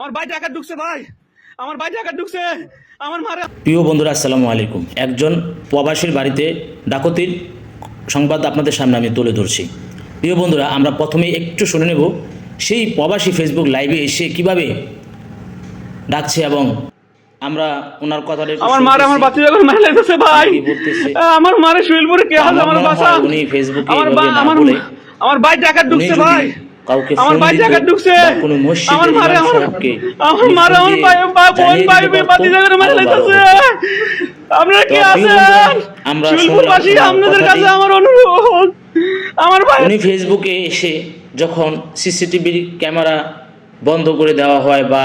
আমার ভাই টাকা ঢুকছে ভাই। আমার ভাই টাকা ঢুকছে। আমার মারা প্রিয় বন্ধুরা আসসালামু আলাইকুম। একজন প্রবাসীর বাড়িতে ডাকতির সংবাদ আপনাদের সামনে আমি তুলে ধরছি। প্রিয় বন্ধুরা আমরা প্রথমে একটু শুনে নেব সেই প্রবাসী ফেসবুক লাইভে এসে কীভাবে ডাকছে এবং আমরা ওনার কথাটা আমার মারা আমার। বাচ্চা যখন ভাই। আমার মারা কে আমার বাসা। উনি ফেসবুকে আমার আমার ভাই টাকা ঢুকছে ভাই। কাউকে আমার ভাই টাকা ঢুকছে। কোনো আমার মারে আমার আমার মারে আমার ভাই ভাই বোন ভাই পারতো, জায়গায় মারা হতো। আপনারা কে আছেন? আমরা শুনলাম আপনাদের কাছে আমার অনুরোধ। আমার ভাই উনি ফেসবুকে এসে যখন সিসিটিভির ক্যামেরা বন্ধ করে দেওয়া হয় বা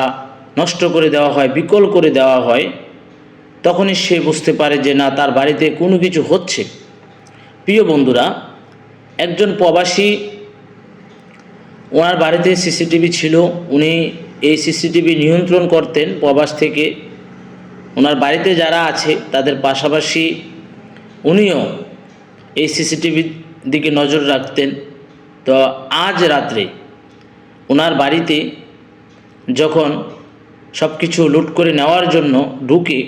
নষ্ট করে দেওয়া হয় বিকল করে দেওয়া হয় তখনই সে বুঝতে পারে যে না তার বাড়িতে কোনো কিছু হচ্ছে। প্রিয় বন্ধুরা একজন প্রবাসী ওনার বাড়িতে সিসিটিভি ছিল, উনি এই সিসিটিভি নিয়ন্ত্রণ করতেন প্রবাস থেকে। ওনার বাড়িতে যারা আছে, তাদের পাশাপাশি উনিও এই সিসিটিভির দিকে নজর রাখতেন। তো আজ রাত্রে ওনার বাড়িতে যখন সব কিছু লুট করে নেওয়ার জন্য ঢুকে,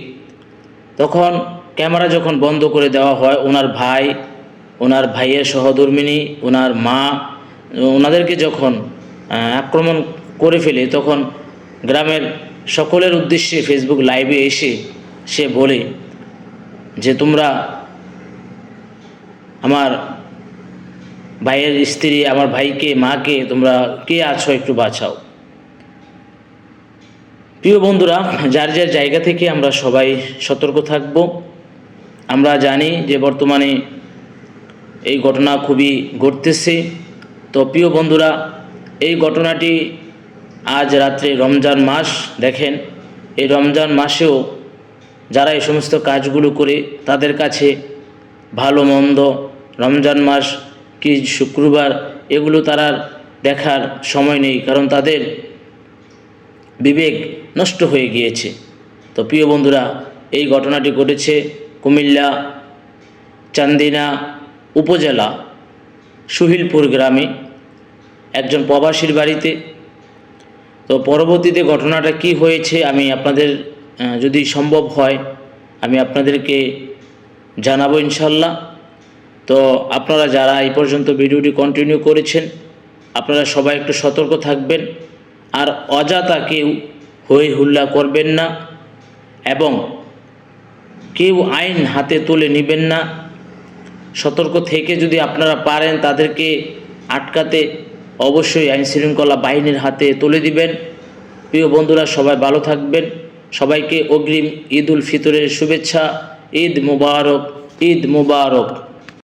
তখন ক্যামেরা যখন বন্ধ করে দেওয়া হয়, ওনার ভাই, ওনার ভাইয়ের সহধর্মিনী, ওনার মা ওনাদেরকে যখন আক্রমণ করে ফেলে, তখন গ্রামের সকলের উদ্দেশ্যে ফেসবুক লাইভে এসে সে বলে যে, তোমরা আমার ভাইয়ের স্ত্রী, আমার ভাইকে, মাকে, তোমরা কে আছো একটু বাঁচাও। প্রিয় বন্ধুরা, যার যার জায়গা থেকে আমরা সবাই সতর্ক থাকব। আমরা জানি যে বর্তমানে এই ঘটনা খুবই ঘটতেছে। তো প্রিয় বন্ধুরা, এই ঘটনাটি আজ রাত্রে রমজান মাস, দেখেন, এই রমজান মাসেও যারা এই সমস্ত কাজগুলো করে তাদের কাছে ভালো মন্দ রমজান মাস কি শুক্রবার, এগুলো তারা দেখার সময় নেই কারণ তাদের বিবেক নষ্ট হয়ে গিয়েছে। তো প্রিয় বন্ধুরা, এই ঘটনাটি ঘটেছে কুমিল্লা চান্দিনা উপজেলা সুহিলপুর গ্রামে। একজন প্রবাসীর বাড়িতে। তো পরবর্তীতে ঘটনাটা কি হয়েছে আমি আপনাদের যদি সম্ভব হয়, আমি আপনাদেরকে জানাব ইনশাল্লাহ। তো আপনারা যারা এই পর্যন্ত ভিডিওটি কন্টিনিউ করেছেন, আপনারা সবাই একটু সতর্ক থাকবেন। আর অযথা কেউ হই হুল্লা করবেন না এবং কেউ আইন হাতে তুলে নেবেন না। সতর্ক থেকে যদি আপনারা পারেন তাদেরকে আটকাতে অবশ্যই আইন শৃঙ্খলা বাহিনীর হাতে তুলে দিবেন। প্রিয় বন্ধুরা, সবাই ভালো থাকবেন। সবাইকে অগ্রিম ঈদ উল ফিতরের শুভেচ্ছা, ঈদ মুবারক ঈদ মুবারক।